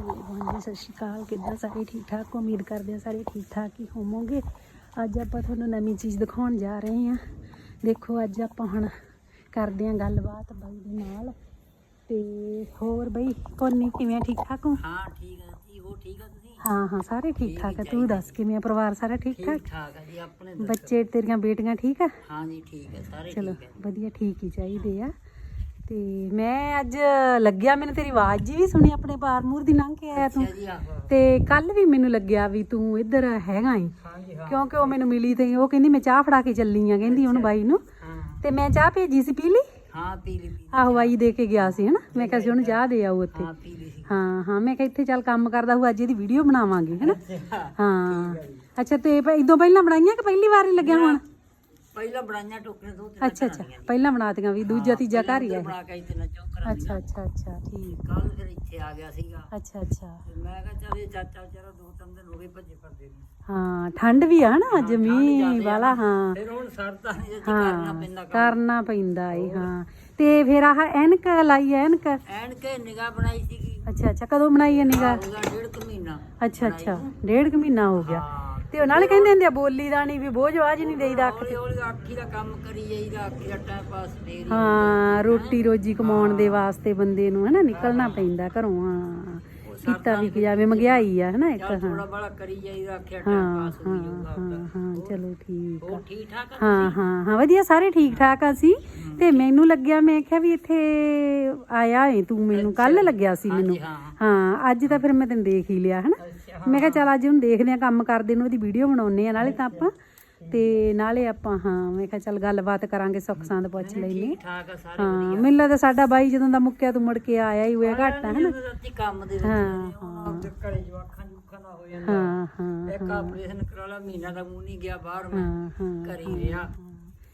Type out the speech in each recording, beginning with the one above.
ਹਾਂਜੀ ਸਤਿ ਸ਼੍ਰੀ ਅਕਾਲ। ਕਿੱਦਾਂ ਸਾਰੇ ਠੀਕ ਠਾਕ? ਉਮੀਦ ਕਰਦੇ ਹਾਂ ਸਾਰੇ ਠੀਕ ਠਾਕ ਹੀ ਹੋਵੋਗੇ। ਅੱਜ ਆਪਾਂ ਤੁਹਾਨੂੰ ਨਵੀਂ ਚੀਜ਼ ਦਿਖਾਉਣ ਜਾ ਰਹੇ ਹਾਂ। ਦੇਖੋ ਅੱਜ ਆਪਾਂ ਹੁਣ ਕਰਦੇ ਹਾਂ ਗੱਲਬਾਤ ਬਾਈ ਦੇ ਨਾਲ। ਤੇ ਹੋਰ ਬਈ ਕੋਨੀ ਕਿਵੇਂ ਠੀਕ ਠਾਕ ਹੋ? ਹਾਂ ਠੀਕ ਹੈ ਜੀ। ਉਹ ਠੀਕ ਹੈ ਤੁਸੀਂ? ਹਾਂ ਹਾਂ ਸਾਰੇ ਠੀਕ ਠਾਕ ਹੈ ਤੂੰ ਦੱਸ ਕਿਵੇਂ ਆ ਪਰਿਵਾਰ? ਸਾਰਾ ਠੀਕ ਠੀਕ? ਠਾਕ ਠਾਕ ਹੈ ਜੀ ਆਪਣੇ। ਬੱਚੇ ਤੇਰੀਆਂ ਬੇਟੀਆਂ ਠੀਕ ਆ? ਹਾਂ ਜੀ ਠੀਕ ਹੈ ਸਾਰੇ ਚਲੋ ਠੀਕ ਹੈ ਵਧੀਆ ਠੀਕ ਹੀ ਚਾਹੀਦੇ ਆ। ਤੇ ਮੈਂ ਅੱਜ ਲੱਗਿਆ ਮੈਨੂੰ ਤੇਰੀ ਆਵਾਜ਼ ਜੀ ਵੀ ਸੁਣੀ ਆਪਣੇ ਬਾਰਮੂਰ ਦੀ ਲੰਘ ਕੇ ਆਇਆ ਤੂੰ। ਤੇ ਕੱਲ ਵੀ ਮੈਨੂੰ ਲੱਗਿਆ ਵੀ ਤੂੰ ਇੱਧਰ ਹੈਗਾ ਹਾਂ ਹਾਂ। ਕਿਉਂਕਿ ਉਹ ਮੈਨੂੰ ਮਿਲੀ ਤੇ ਉਹ ਕਹਿੰਦੀ ਮੈਂ ਚਾਹ ਫੜਾ ਕੇ ਚੱਲੀ ਆ ਕਹਿੰਦੀ ਉਹਨੂੰ ਬਾਈ ਨੂੰ। ਹਾਂ। ਤੇ ਮੈਂ ਚਾਹ ਭੇਜੀ ਸੀ ਪੀ ਲਈ? ਹਾਂ ਪੀ ਲਈ। ਆਹੋ ਬਾਈ ਦੇ ਕੇ ਗਿਆ ਸੀ ਹਨਾ? ਮੈਂ ਕਿਹਾ ਸੀ ਉਹਨੂੰ ਚਾਹ ਦੇ ਆਓ ਉੱਥੇ। ਹਾਂ ਪੀ ਲਈ ਸੀ। ਹਾਂ ਹਾਂ ਮੈਂ ਕਿਹਾ ਇੱਥੇ ਚੱਲ ਕੰਮ ਕਰਦਾ ਹੋਊ ਅੱਜ ਇਹਦੀ ਵੀਡੀਓ ਬਣਾਵਾਂਗੇ ਹਨਾ? ਹਾਂ। ਅੱਛਾ ਤੇ ਇਦੋਂ ਪਹਿਲਾਂ ਬਣਾਈਆਂ ਕਿ ਪਹਿਲੀ ਵਾਰ ਹੀ ਲੱਗਿਆ ਹੁਣ? ਪਹਿਲਾਂ ਬਣਾਈਆਂ ਟੋਕਰੇ ਦੋ ਤਿੰਨ ਅੱਛਾ ਅੱਛਾ। ਪਹਿਲਾਂ ਬਣਾਤੀਆਂ ਵੀ ਦੂਜਾ ਤੀਜਾ ਘਰ ਹੀ ਇਹ। ਬਣਾ ਕੇ ਇੱਥੇ ਨਾ ਚੌਕਰਾਂ ਅੱਛਾ ਅੱਛਾ ਅੱਛਾ। ਠੀਕ ਕੱਲ ਫਿਰ ਇੱਥੇ ਆ ਗਿਆ ਸੀਗਾ। ਅੱਛਾ ਅੱਛਾ। ਮੈਂ ਕਿਹਾ ਚੱਲ ਇਹ ਚਾਚਾ ਵਿਚਾਰਾ ਦੋ ਤਿੰਨ ਦਿਨ ਹੋ ਗਏ ਭੱਜੇ ਫਿਰਦੇ ਨੂੰ। ਹਾਂ ਠੰਡ ਵੀ ਆ ਨਾ ਅੱਜ ਮੀਂਹ ਵਾਲਾ ਹਾਂ। ਫਿਰ ਹੁਣ ਸਰਦਾ ਨਹੀਂ ਜੇ ਹਾਂ ਕਰਨਾ ਪੈਂਦਾ ਕਰਨਾ ਪੈਂਦਾ ਏ ਹਾਂ। ਤੇ ਫਿਰ ਆਹ ਐਨਕ ਲਾਈ ਐਨਕ? ਐਨ ਕੇ ਨਿਗਾਹ ਬਣਾਈ ਸੀਗੀ। ਅੱਛਾ ਅੱਛਾ। ਕਦੋਂ ਬਣਾਈ ਐ ਨਿਗਾ ਹੋ ਗਿਆ ਡੇਢ ਕੁ ਮਹੀਨਾ ਅੱਛਾ ਅੱਛਾ। ਡੇਢ ਕੁ ਮਹੀਨਾ ਹੋ ਗਿਆ। ਹਾਂ। ਤੇ ਉਹ ਨਾਲੇ ਕਹਿੰਦੇ ਹੁੰਦੇ ਆ ਬੋਲੀ ਦਾ ਨਹੀਂ ਵੀ ਬੋਝ ਆਵਾਜ਼ ਨਹੀਂ ਦੇਈਦਾ ਅੱਖ ਹੌਲੀ ਹੌਲੀ ਆਖੀ ਦਾ ਕੰਮ ਕਰੀ ਜਾਈਦਾ ਆਖੀ ਦਾ ਟਾਈਮ ਪਾਸ ਫੇਰ ਹੀ ਹਾਂ ਰੋਟੀ ਰੋਜੀ ਕਮਾਉਣ ਦੇ ਵਾਸਤੇ ਬੰਦੇ ਨੂੰ ਹਨਾ ਨਿਕਲਣਾ ਪੈਂਦਾ ਘਰੋਂ ਹਾਂ। ਕੀਤਾ ਵੀ ਕਿ ਜਾਵੇ ਮਹਿੰਗਾਈ ਆ ਹਨਾ ਇੱਕ ਹਾਂ। ਥੋੜਾ ਬੜਾ ਕਰੀ ਜਾਈਦਾ ਆਖਿਆ ਟਾਈਮ ਹਾਂ ਪਾਸ ਹੋ ਜਾਊਗਾ ਹਾਂ ਹਾਂ ਚਲੋ ਠੀਕ ਆ। ਹੋਰ ਠੀਕ ਠਾਕ ਆ ਹਾਂ ਹਾਂ ਹਾਂ ਵਧੀਆ ਸਾਰੇ ਠੀਕ ਠਾਕ ਆ ਸੀ ਤੇ ਮੈਨੂੰ ਲੱਗਿਆ ਮੈਂ ਕਿਹਾ ਵੀ ਇੱਥੇ ਆਇਆ ਏ ਤੂੰ ਮੈਨੂੰ ਕੱਲ ਲੱਗਿਆ ਸੀ ਮੈਨੂੰ। ਹਾਂ। ਹਾਂ ਅੱਜ ਤਾਂ ਫਿਰ ਮੈਂ ਤੈਨੂੰ ਦੇਖ ਹੀ ਲਿਆ ਹਨਾ। ਅੱਛਾ ਮੈਂ ਕਿਹਾ ਚੱਲ ਅੱਜ ਉਹਨੂੰ ਦੇਖਦੇ ਆ ਕੰਮ ਕਰਦੇ ਨੂੰ ਉਹਦੀ ਵੀਡੀਓ ਬਣਾਉਨੇ ਆ ਨਾਲੇ ਤਾਂ ਆਪਾਂ ਤੇ ਨਾਲੇ ਆਪਾਂ ਹਾਂ ਮੈਂ ਕਿਹਾ ਚੱਲ ਗੱਲਬਾਤ ਕਰਾਂਗੇ ਸੁੱਖ ਸੰਦ ਪੁੱਛ ਲੈਨੇ ਠੀਕ ਠਾਕ ਆ ਸਾਰੇ ਹਾਂ ਮੈਨੂੰ ਲੱਗਦਾ ਸਾਡਾ ਬਾਈ ਜਦੋਂ ਦਾ ਮੁੱਕਿਆ ਤੂੰ ਮੁੜ ਕੇ ਆਇਆ ਹੀ ਹੋਇਆ ਘੱਟ ਆ ਹਨਾ? ਜਦੋਂ ਰਾਤੀ ਕੰਮ ਦੇ ਵਿੱਚ ਹਾਂ, ਹਾਂ। ਘਰੇ ਜਵਾਖਾਂ ਜੁਖਾਂ ਦਾ ਹੋ ਜਾਂਦਾ। ਹਾਂ ਹਾਂ ਇੱਕ ਆਪਰੇਸ਼ਨ ਕਰਾ ਲਾ ਮਹੀਨਾ ਦਾ ਮੂੰਹ ਨਹੀਂ ਗਿਆ ਬਾਹਰ ਮੈਂ ਹਾਂ ਹਾਂ ਘਰੇ ਹੀ ਰਿਹਾ।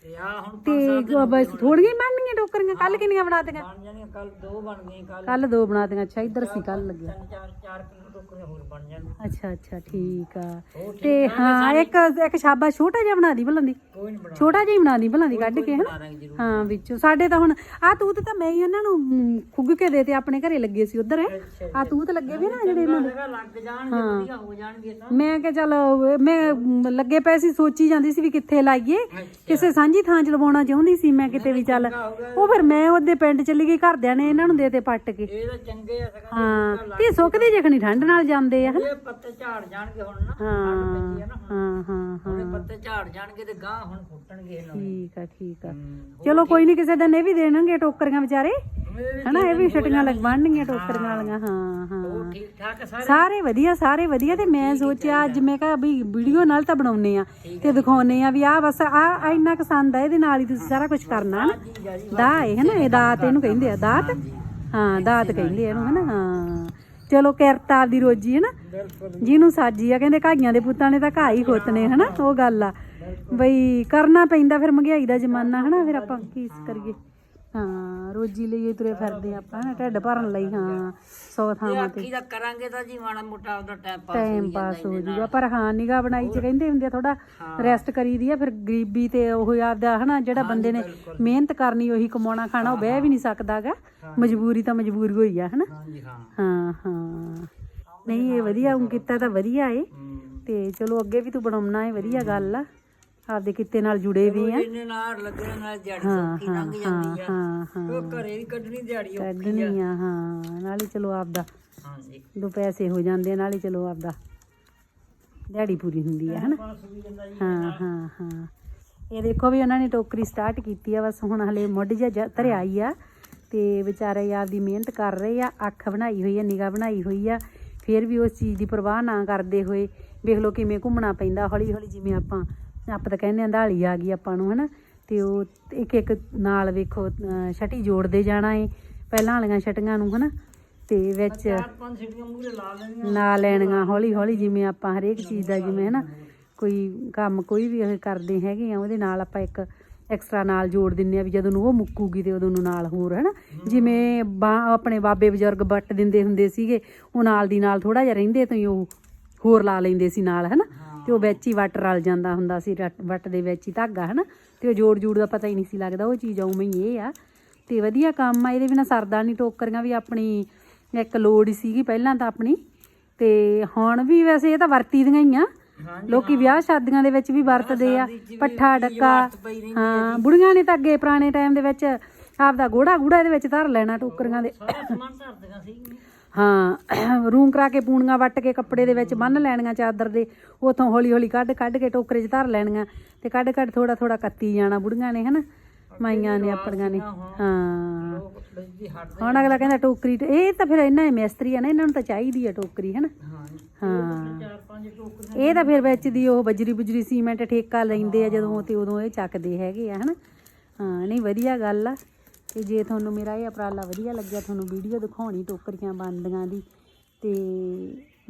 ਤੇ ਆ ਹੁਣ ਤੇ ਬਸ ਥੋੜੀਆਂ ਹੀ ਬਣਨੀਆਂ ਟੋਕਰੀਆਂ? ਕੱਲ ਕਿੰਨੀਆਂ ਬਣਾਤੀਆਂ? ਬਣ ਜਾਣੀਆਂ ਕੱਲ ਦੋ ਬਣ ਗਈਆਂ ਕੱਲ ਕੱਲ ਦੋ ਬਣਾਤੀਆਂ। ਅੱਛਾ ਇੱਧਰ ਸੀ ਕੱਲ ਲੱਗਿਆ। ਚਾਰ ਚਾਰ ਕਿਲੋ ਟੋਕਰੀਆਂ ਹੋਰ ਬਣ ਜਾਣਗੀਆਂ ਅੱਛਾ ਅੱਛਾ ਠੀਕ ਆ। ਤੇ ਹਾਂ ਇੱਕ ਇੱਕ ਛਾਬਾ ਛੋਟਾ ਜਿਹਾ ਬਣਾ ਦੀ ਭਲਾਂ ਦੀ। ਕੋਈ ਨਹੀਂ ਬਣਾ ਛੋਟਾ ਜਿਹਾ ਹੀ ਬਣਾ ਦੀ ਭਲਾਂ ਦੀ ਕੱਢ ਕੇ ਹਨਾ? ਬਣਾ ਹਾਂ ਵਿੱਚੋਂ। ਸਾਡੇ ਤਾਂ ਹੁਣ ਆ ਤੂਤ ਤਾਂ ਮੈਂ ਹੀ ਉਹਨਾਂ ਨੂੰ ਖੁੱਗ ਕੇ ਦੇਤੇ ਆਪਣੇ ਘਰੇ ਲੱਗੇ ਸੀ ਉਧਰ ਆ ਤੂਤ ਲੱਗੇ ਵੀ ਨਾ ਜਿਹੜੇ ਇਹਨਾਂ ਦੇ। ਲੱਗ ਜਾਣਗੇ ਵਧੀਆ ਹੋ ਜਾਣਗੇ ਤਾਂ। ਮੈਂ ਕਿਹਾ ਚੱਲ ਮੈਂ ਮ, ਲੱਗੇ ਪਏ ਸੀ ਸੋਚੀ ਜਾਂਦੀ ਸੀ ਵੀ ਕਿੱਥੇ ਲਾਈਏ। ਕਿਸੇ ਸਾਂਝੀ ਥਾਂ 'ਚ ਲਵਾਉਣਾ ਚਾਹੁੰਦੀ ਸੀ ਮੈਂ ਕਿਤੇ ਵੀ ਚੱਲ। ਉਹ ਫਿਰ ਮੈਂ ਉਹਦੇ ਪਿੰਡ ਚਲੀ ਗਈ ਘਰਦਿਆਂ ਨੇ ਇਹਨਾਂ ਨੂੰ ਦੇਤੇ ਪੱਟ ਕੇ। ਇਹ ਤਾਂ ਚੰਗੇ ਆ ਸਗੋਂ ਹਾਂ ਤੇ ਸੁੱਕਦੀ ਜਖਣੀ ਠੰਡ ਨਾਲ ਜਾਂਦੇ ਆ ਹਨਾ? ਇਹ ਪੱਤੇ ਝਾੜ ਜਾਣਗੇ ਹੁਣ ਨਾ ਹਾਂ ਪੈਂਦੀ ਆ ਨਾ ਹੁਣ। ਹਾਂ ਹਾਂ ਹਾਂ। ਉਹਦੇ ਪੱਤੇ ਝਾੜ ਜਾਣਗੇ ਤੇ ਗਾਂ ਹੁਣ ਫੁੱਟਣਗੇ ਇਹਨਾਂ ਨੂੰ। ਠੀਕ ਆ ਠੀਕ ਆ। ਚਲੋ ਕੋਈ ਨਹੀਂ ਕਿਸੇ ਦਿਨ ਇਹ ਵੀ ਦੇਣਗੇ ਟੋਕਰੀਆਂ ਵਿਚਾਰੇ। ਹਨਾ, ਇਹ ਵੀ ਛਟੀਆਂ ਲਗਵਾਣਗੀਆਂ ਟੋਕਰੀਆਂ ਵਾਲੀਆਂ, ਹਾਂ ਹਾਂ। ਠੀਕ ਠਾਕ ਸਾਰੇ ਸਾਰੇ ਵਧੀਆ ਸਾਰੇ ਵਧੀਆ, ਤੇ ਮੈਂ ਸੋਚਿਆ, ਅੱਜ ਮੈਂ ਕਿਹਾ ਵੀ ਵੀਡੀਓ ਨਾਲ ਤਾਂ ਬਣਾਉਨੇ ਆ ਤੇ ਦਿਖਾਉਨੇ ਆ ਵੀ ਆ ਬਸ ਆ ਇੰਨਾ ਪਸੰਦ ਆ, ਇਹਦੇ ਨਾਲ ਹੀ ਤੁਸੀਂ ਸਾਰਾ ਕੁਝ ਕਰਨਾ, ਹਨਾ। ਦਾ ਹੈ, ਹਨਾ, ਇਹ ਦਾਤ, ਇਹਨੂੰ ਕਹਿੰਦੇ ਆ ਦਾਤ। ਹਾਂ, ਦਾਤ ਕਹਿੰਦੇ ਆ ਇਹਨੂੰ, ਹਨਾ, ਹਾਂ। ਚਲੋ, ਕਿਰਤਾ ਦੀ ਰੋਜੀ ਹੈ ਨਾ ਜਿਹਨੂੰ ਸਾਜੀ ਆ, ਕਹਿੰਦੇ ਘਾਈਆਂ ਦੇ ਪੁੱਤਾਂ ਨੇ ਤਾਂ ਘਾਹ ਹੀ ਖੋਤਨੇ, ਹਨਾ, ਉਹ ਗੱਲ ਆ। ਬਈ, ਕਰਨਾ ਪੈਂਦਾ ਫਿਰ ਮਹਿੰਗਾਈ ਦਾ ਜ਼ਮਾਨਾ, ਹਨਾ, ਫਿਰ ਆਪਾਂ ਕੀ ਕਰੀਏ। ਹਾਂ ਰੋਜੀ ਲਈ ਤੁਰੇ ਫਿਰਦੇ ਆਪਾਂ ਹਨਾ ਢਿੱਡ ਭਰਨ ਲਈ ਹਾਂ ਸੌ ਥਾਵਾਂ ਤੇ। ਅੱਖੀ ਦਾ ਕਰਾਂਗੇ ਤਾਂ ਜੀ ਮਾੜਾ ਮੋਟਾ ਉਹਦਾ ਟਾਈਮ ਪਾਸ ਟਾਈਮ ਪਾਸ ਹੋ ਜੂਗਾ ਪਰ ਹਾਂ ਨਿਗਾਹ ਬਣਾਈ ਚ ਕਹਿੰਦੇ ਹੁੰਦੇ ਥੋੜਾ ਰੈਸਟ ਕਰੀਦੀ ਆ ਫਿਰ ਗਰੀਬੀ ਤੇ ਉਹ ਆਪਦਾ ਹਨਾ ਜਿਹੜਾ ਬੰਦੇ ਨੇ ਮਿਹਨਤ ਕਰਨੀ ਉਹੀ ਕਮਾਉਣਾ ਖਾਣਾ ਉਹ ਬਹਿ ਵੀ ਨਹੀਂ ਸਕਦਾਗਾ। ਮਜਬੂਰੀ ਤਾਂ ਮਜਬੂਰੀ ਹੋਈ ਆ ਹਨਾ। ਹਾਂ। ਹਾਂ ਹਾਂ। ਨਹੀਂ ਇਹ ਵਧੀਆ ਉਹ ਕੀਤਾ ਤਾਂ ਵਧੀਆ ਏ। ਹੂੰ। ਤੇ ਚਲੋ ਅੱਗੇ ਵੀ ਤੂੰ ਬਣਾਉਣਾ ਏ ਵਧੀਆ ਗੱਲ ਆ। ਆਪਦੇ ਕਿੱਤੇ ਨਾਲ ਜੁੜੇ ਵੀ ਆ। ਇਹਨੇ ਨਾਲ ਲੱਗਣ ਨਾਲ ਦਿਹਾੜੀ ਸੌਖੀ ਲੰਘ ਜਾਂਦੀ ਆ। ਹਾਂ ਹਾਂ। ਉਹ ਘਰੇ ਵੀ ਕੱਢਣੀ ਦਿਹਾੜੀ ਔਖੀ ਕੱਢਣੀ ਆ ਹਾਂ। ਨਾਲੇ ਚਲੋ ਆਪਦਾ ਹਾਂਜੀ। ਦੋ ਪੈਸੇ ਹੋ ਜਾਂਦੇ ਆ, ਨਾਲੇ ਚਲੋ ਆਪਦਾ ਦਿਹਾੜੀ ਪੂਰੀ ਹੁੰਦੀ ਆ ਹਨਾ? ਜੀ ਹਾਂ ਹਾਂ ਹਾਂ। ਇਹ ਦੇਖੋ ਵੀ ਉਹਨਾਂ ਨੇ ਟੋਕਰੀ ਸਟਾਰਟ ਕੀਤੀ ਆ ਬਸ ਹੁਣ ਹਲੇ ਮੁੱਢ ਜਿਹਾ ਧਰਿਆ ਹੀ। ਆ ਤੇ ਵਿਚਾਰੇ ਆਪਦੀ ਮਿਹਨਤ ਕਰ ਰਹੇ ਆ ਅੱਖ ਬਣਾਈ ਹੋਈ ਆ ਨਿਗਾਹ ਬਣਾਈ ਹੋਈ ਆ ਫਿਰ ਵੀ ਉਸ ਚੀਜ਼ ਦੀ ਪਰਵਾਹ ਨਾ ਕਰਦੇ ਹੋਏ ਵੇਖ ਲਓ ਕਿਵੇਂ ਘੁੰਮਣਾ ਪੈਂਦਾ ਹੌਲੀ ਹੌਲੀ ਜਿਵੇਂ ਆਪਾਂ ਆਪਾਂ ਤਾਂ ਕਹਿੰਦੇ ਆ ਢਾਲੀ ਆ ਗਈ ਆਪਾਂ ਨੂੰ ਹਨਾ? ਤੇ ਉਹ ਇੱਕ ਇੱਕ ਨਾਲ ਵੇਖੋ ਛਟੀ ਜੋੜਦੇ ਜਾਣਾ ਏ ਪਹਿਲਾਂ ਵਾਲੀਆਂ ਛਟੀਆਂ ਨੂੰ ਹਨਾ? ਤੇ ਵਿੱਚ ਚਾਰ ਪੰਜ ਸਿਟੀਆਂ ਮੂਰੇ ਲਾ ਲੈਣੀਆਂ। ਨਾ ਲੈਣੀਆਂ ਹੌਲੀ ਹੌਲੀ ਜਿਵੇਂ ਆਪਾਂ ਹਰੇਕ ਚੀਜ਼ ਦਾ ਜਿਵੇਂ ਹਨਾ? ਕੋਈ ਕੰਮ ਕੋਈ ਵੀ ਇਹ ਕਰਦੇ ਹੈਗੇ ਆ ਉਹਦੇ ਨਾਲ ਆਪਾਂ ਇੱਕ ਐਕਸਟਰਾ ਨਾਲ ਜੋੜ ਦਿੰਨੇ ਆ ਵੀ ਜਦੋਂ ਨੂੰ ਉਹ ਮੁੱਕੂਗੀ ਤੇ ਉਦੋਂ ਨੂੰ ਨਾਲ ਹੋਰ ਹਨਾ? ਜਿਵੇਂ ਬਾ- ਆਪਣੇ ਬਾਬੇ ਬਜ਼ੁਰਗ ਵੱਟ ਦਿੰਦੇ ਹੁੰਦੇ ਸੀਗੇ ਉਹ ਨਾਲ ਦੀ ਨਾਲ ਥੋੜਾ ਜਿਹਾ ਰਹਿੰਦੇ ਤੋਂ ਹੀ ਉਹ ਹੋਰ ਲਾ ਲੈਂਦੇ ਸੀ ਨਾਲ ਹਨਾ? ਤੇ ਉਹ ਵਿੱਚ ਹੀ ਵੱਟ ਰਲ ਜਾਂਦਾ ਹੁੰਦਾ ਸੀ ਵੱਟ ਦੇ ਵਿੱਚ ਹੀ ਧਾਗਾ ਹਨਾ? ਤੇ ਉਹ ਜੋੜ ਜੂੜ ਦਾ ਪਤਾ ਹੀ ਨਹੀਂ ਸੀ ਲੱਗਦਾ ਉਹ ਚੀਜ਼ ਉਵੇਂ ਹੀ ਇਹ ਆ। ਤੇ ਵਧੀਆ ਕੰਮ ਆ ਇਹਦੇ ਬਿਨਾ ਸਰਦਾ ਨਹੀਂ ਟੋਕਰੀਆਂ ਵੀ ਆਪਣੀ ਇੱਕ ਲੋੜ ਹੀ ਸੀਗੀ ਪਹਿਲਾਂ ਤਾਂ ਆਪਣੀ। ਤੇ ਹੁਣ ਵੀ ਵੈਸੇ ਇਹ ਤਾਂ ਵਰਤੀ ਦੀਆਂ ਹੀ ਆ। ਲੋਕੀ ਵਿਆਹ ਸ਼ਾਦੀਆਂ ਦੇ ਵਿੱਚ ਵੀ ਵਰਤਦੇ ਆ ਪੱਠਾ ਡੱਕਾ। ਹਾਂ ਬੁੜੀਆਂ ਨੇ ਤਾਂ ਅੱਗੇ ਪੁਰਾਣੇ ਟਾਈਮ ਦੇ ਵਿੱਚ ਆਪਦਾ ਗੋੜਾ ਗੂੜਾ ਇਹਦੇ ਵਿੱਚ ਧਰ ਲੈਣਾ ਟੋਕਰੀਆਂ ਦੇ। ਸਾਰਾ ਸਮਾਨ ਧਰਦੀਆਂ ਸੀ ਹਾਂ, ਰੂੰ ਕਰਾ ਕੇ ਪੂਣੀਆਂ ਵੱਟ ਕੇ ਕੱਪੜੇ ਦੇ ਵਿੱਚ ਬੰਨ ਲੈਣੀਆਂ ਚਾਦਰ ਦੇ, ਉਥੋਂ ਹੌਲੀ ਹੌਲੀ ਕੱਢ ਕੱਢ ਕੇ ਟੋਕਰੇ 'ਚ ਧਰ ਲੈਣੀਆਂ ਤੇ ਕੱਢ ਕੱਢ ਥੋੜਾ ਥੋੜਾ ਕੱਤੀ ਜਾਣਾ ਬੁੜੀਆਂ ਨੇ, ਹਨਾ? ਮਾਈਆਂ ਨੇ, ਆਪਣੀਆਂ ਨੇ, ਹਾਂ। ਹੁਣ ਅਗਲਾ ਕਹਿੰਦਾ ਟੋਕਰੀ ਇਹ ਤਾਂ ਫਿਰ ਇਹਨਾਂ ਦੇ ਮਿਸਤਰੀ ਆ ਨਾ, ਇਹਨਾਂ ਨੂੰ ਤਾਂ ਚਾਹੀਦੀ ਆ ਟੋਕਰੀ, ਹਨਾ? ਹਾਂ। ਹਾਂ ਇਹ ਤਾਂ ਫਿਰ ਵਿੱਚ ਦੀ ਉਹ ਬਜਰੀ ਬੁਜਰੀ ਸੀਮੈਂਟ ਠੇਕਾ ਲੈਂਦੇ ਆ ਜਦੋਂ ਤੇ ਉਦੋਂ ਇਹ ਚੱਕਦੇ ਹੈਗੇ ਆ, ਹਨਾ? ਹਾਂ, ਨਹੀਂ, ਵਧੀਆ ਗੱਲ ਆ। ਤੇ ਜੇ ਤੁਹਾਨੂੰ ਮੇਰਾ ਇਹ ਉਪਰਾਲਾ ਵਧੀਆ ਲੱਗਿਆ, ਤੁਹਾਨੂੰ ਵੀਡੀਓ ਦਿਖਾਉਣੀ ਟੋਕਰੀਆਂ ਬੰਦੀਆਂ ਦੀ, ਤੇ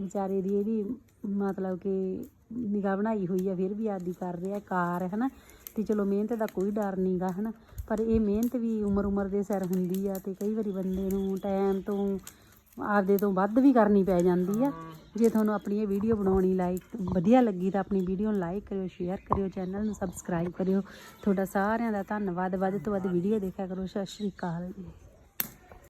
ਵਿਚਾਰੇ ਦੀ ਇਹਦੀ ਮਤਲਬ ਕਿ ਨਿਗਾਹ ਬਣਾਈ ਹੋਈ ਆ, ਫਿਰ ਵੀ ਆਦੀ ਕਰ ਰਿਹਾ ਕਾਰ ਹੈ ਹਨਾ? ਤੇ ਚਲੋ ਮਿਹਨਤ ਦਾ ਕੋਈ ਡਰ ਨਹੀਂਗਾ, ਹਨਾ? ਪਰ ਇਹ ਮਿਹਨਤ ਵੀ ਉਮਰ ਉਮਰ ਦੇ ਸਿਰ ਹੁੰਦੀ ਆ ਤੇ ਕਈ ਵਾਰੀ ਬੰਦੇ ਨੂੰ ਟਾਈਮ ਤੋਂ ਆਪਦੇ ਤੋਂ ਵੱਧ ਵੀ ਕਰਨੀ ਪੈ ਜਾਂਦੀ ਆ। ਜੇ ਤੁਹਾਨੂੰ ਆਪਣੀ ਇਹ ਵੀਡੀਓ ਬਣਾਉਣੀ ਲਾਈਕ ਵਧੀਆ ਲੱਗੀ ਤਾਂ ਆਪਣੀ ਵੀਡੀਓ ਨੂੰ ਲਾਈਕ ਕਰਿਓ ਸ਼ੇਅਰ ਕਰਿਓ ਚੈਨਲ ਨੂੰ ਸਬਸਕ੍ਰਾਈਬ ਕਰਿਓ। ਤੁਹਾਡਾ ਸਾਰਿਆਂ ਦਾ ਧੰਨਵਾਦ। ਵੱਧ ਤੋਂ ਵੱਧ ਵੀਡੀਓ ਦੇਖਿਆ ਕਰੋ। ਸਤਿ ਸ਼੍ਰੀ ਅਕਾਲ ਜੀ।